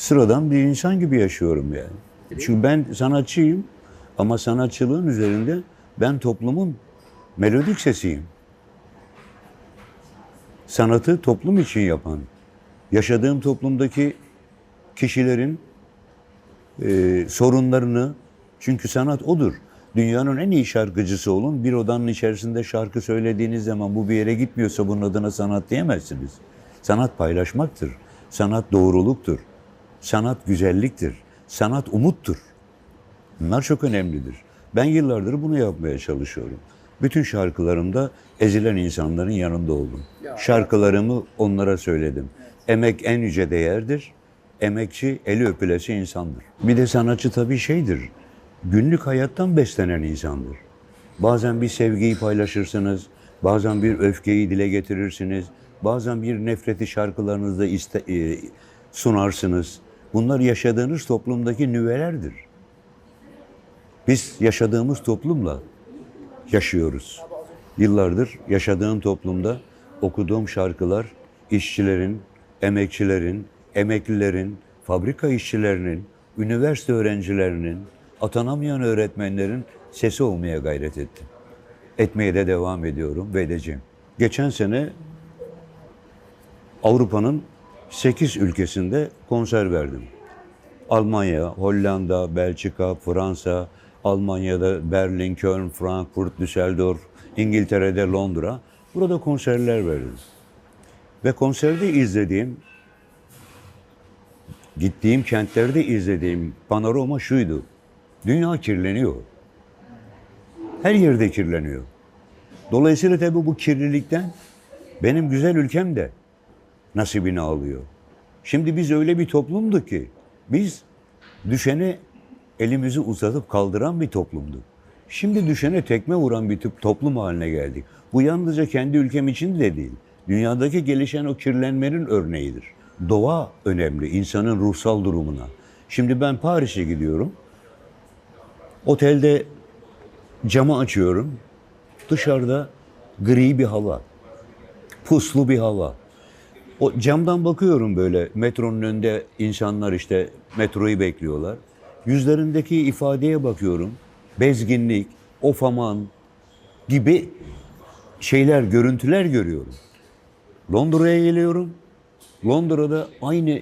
sıradan bir insan gibi yaşıyorum yani. Çünkü ben sanatçıyım ama sanatçılığın üzerinde ben toplumun melodik sesiyim. Sanatı toplum için yapan, yaşadığım toplumdaki kişilerin e, sorunlarını, çünkü sanat odur. Dünyanın en iyi şarkıcısı olun, bir odanın içerisinde şarkı söylediğiniz zaman bu bir yere gitmiyorsa bunun adına sanat diyemezsiniz. Sanat paylaşmaktır, sanat doğruluktur, sanat güzelliktir, sanat umuttur. Bunlar çok önemlidir. Ben yıllardır bunu yapmaya çalışıyorum. Bütün şarkılarımda ezilen insanların yanında oldum. Şarkılarımı onlara söyledim. Emek en yüce değerdir. Emekçi eli öpülesi insandır. Bir de sanatçı tabii şeydir. Günlük hayattan beslenen insandır. Bazen bir sevgiyi paylaşırsınız, bazen bir öfkeyi dile getirirsiniz, bazen bir nefreti şarkılarınızda iste, e, sunarsınız. Bunlar yaşadığınız toplumdaki nüvelerdir. Biz yaşadığımız toplumla yaşıyoruz. Yıllardır yaşadığım toplumda okuduğum şarkılar işçilerin, emekçilerin, emeklilerin, fabrika işçilerinin, üniversite öğrencilerinin, atanamayan öğretmenlerin sesi olmaya gayret ettim. Etmeye de devam ediyorum ve edeceğim. Geçen sene Avrupa'nın 8 ülkesinde konser verdim. Almanya, Hollanda, Belçika, Fransa, Almanya'da Berlin, Köln, Frankfurt, Düsseldorf, İngiltere'de Londra. Burada konserler verdim. Ve konserde izlediğim, gittiğim kentlerde izlediğim panorama şuydu. Dünya kirleniyor. Her yerde kirleniyor. Dolayısıyla tabii bu kirlilikten benim güzel ülkem de nasibini alıyor. Şimdi biz öyle bir toplumduk ki biz düşene elimizi uzatıp kaldıran bir toplumduk. Şimdi düşene tekme vuran bir tip toplum haline geldik. Bu yalnızca kendi ülkem için de değil. Dünyadaki gelişen o kirlenmenin örneğidir. Doğa önemli, insanın ruhsal durumuna. Şimdi ben Paris'e gidiyorum. Otelde camı açıyorum. Dışarıda gri bir hava. Puslu bir hava. O camdan bakıyorum böyle metronun önünde insanlar işte metroyu bekliyorlar. Yüzlerindeki ifadeye bakıyorum. Bezginlik, of aman gibi şeyler, görüntüler görüyorum. Londra'ya geliyorum. Londra'da aynı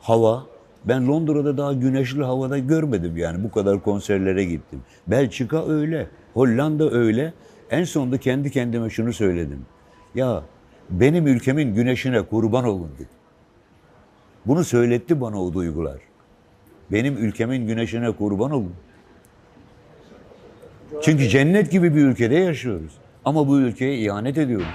hava. Ben Londra'da daha güneşli havada görmedim yani bu kadar konserlere gittim. Belçika öyle, Hollanda öyle. En sonunda kendi kendime şunu söyledim. Ya benim ülkemin güneşine kurban olun dedim. Bunu söyletti bana o duygular. Benim ülkemin güneşine kurban olun. Çünkü cennet gibi bir ülkede yaşıyoruz. Ama bu ülkeye ihanet ediyoruz.